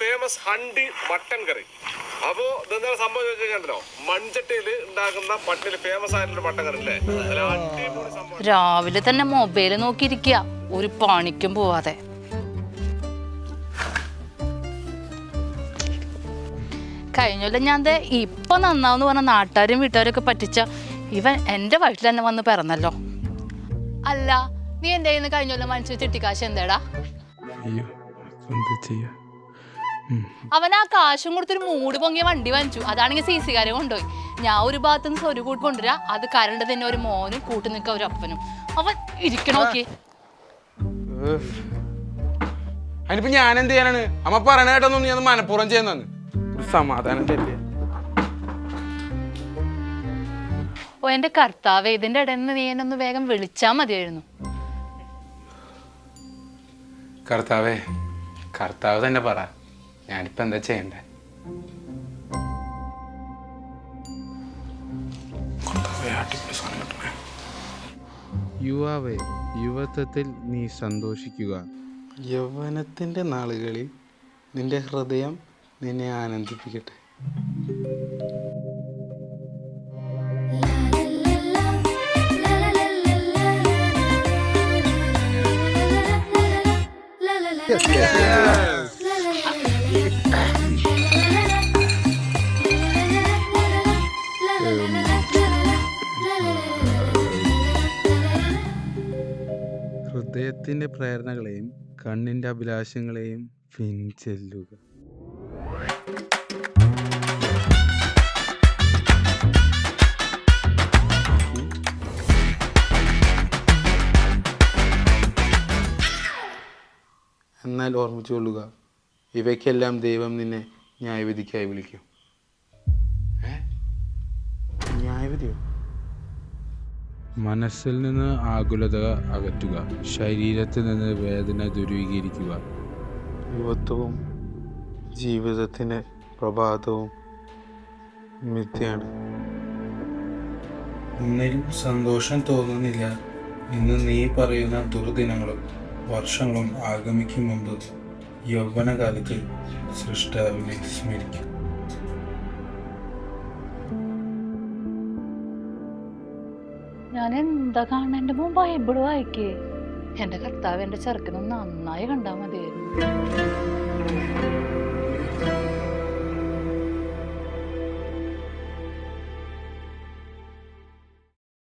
Famous handi mutton curry. അപ്പോ ഇതെന്താ സംഭവം ചോദിച്ചു കഴിഞ്ഞാലോ മൺചട്ടിയിൽ ഉണ്ടാക്കുന്ന പട്ടിൽ ഫേമസ് ആയിട്ടുള്ള മട്ടൻ കറി അല്ലേ? രാവിലെ തന്നെ മൊബൈൽ നോക്കിയിരിക്കുക ഒരു പണിക്കും പോവാതെ. കഴിഞ്ഞൊല്ലം ഞാൻ ഇപ്പൊ നന്നാവെന്ന് പറഞ്ഞ നാട്ടുകാരും വീട്ടുകാരും ഒക്കെ പറ്റിച്ച ഇവൻ എന്റെ വയറ്റിൽ തന്നെ വന്ന് പിറന്നല്ലോ. അല്ല നീ എന്തെയ്യുന്നു കഴിഞ്ഞല്ലോ മനസ്സിൽ ചിട്ടിക്കാശ് എന്തേടാ? അയ്യോ എന്താ ചെയ്യാ. അവൻ ആ കാശും കൊടുത്തൊരു മൂട് പൊങ്ങിയ വണ്ടി വാങ്ങിച്ചു. അതാണെങ്കിൽ സി സി കാരെ കൊണ്ടുപോയി. ഞാൻ ഒരു ഭാഗത്ത് നിന്ന് സ്വരു കൂട്ട് കൊണ്ടുവരാ. അത് കരണ്ട് തന്നെ ഒരു മോനും കൂട്ടു നിൽക്കുക ഒരു അപ്പനും. അവൻ ഇരിക്കണോക്കെ. അതിനിപ്പോ ഞാൻ എന്ത് ചെയ്യാനാണ്? അമ്മ പറയണ കേട്ടൊന്നും ഞാൻ മനഃപൂർവം ചെയ്യുന്നതാണ്. ഒരു സമാധാനം തരില്ല? ഓ എന്റെ കർത്താവ് ഇതിന്റെ ഇടയിൽ നിന്ന് നീ എന്നെ ഒന്ന് വേഗം വിളിച്ചാ മതിയായിരുന്നു. കർത്താവേ കർത്താവ് തന്നെ പറ. ഞാനിപ്പോ എന്താ ചെയ്യണ്ടേ? യുവാവേ യുവത്വത്തിൽ നീ സന്തോഷിക്കുക. യൗവനത്തിന്റെ നാളുകളിൽ നിന്റെ ഹൃദയം നിന്നെ ആനന്ദിപ്പിക്കട്ടെ. ഹൃദയത്തിന്റെ പ്രേരണകളെയും കണ്ണിന്റെ അഭിലാഷങ്ങളെയും പിൻചെല്ലുക. എന്നാൽ ഓർമ്മിച്ചുകൊള്ളുക ഇവയ്ക്കെല്ലാം ദൈവം നിന്നെ ന്യായവിധിക്കായി വിളിക്കും? ന്യായവിധിയോ? മനസ്സിൽ നിന്ന് ആകുലത അകറ്റുക ശരീരത്തിൽ നിന്ന് വേദന ദൂരീകരിക്കുക. യുവത്വവും ജീവിതത്തിന്റെ പ്രഭാതവും മിഥ്യയാണ്. ഒന്നിലും സന്തോഷം തോന്നുന്നില്ല ഇന്ന് നീ പറയുന്ന ദുർദിനങ്ങളും വർഷങ്ങളും ആഗമിക്കും മുമ്പ് യൗവനകാലത്ത് സൃഷ്ടാവിനെ സ്മരിക്കും. ഞാൻ എന്താ കാണാൻ എന്റെ മുമ്പ് ബൈബിൾ വായിക്കേ എന്റെ കർത്താവ് എന്റെ ചെറുക്കനും നന്നായി കണ്ടാൽ മതിയായിരുന്നു.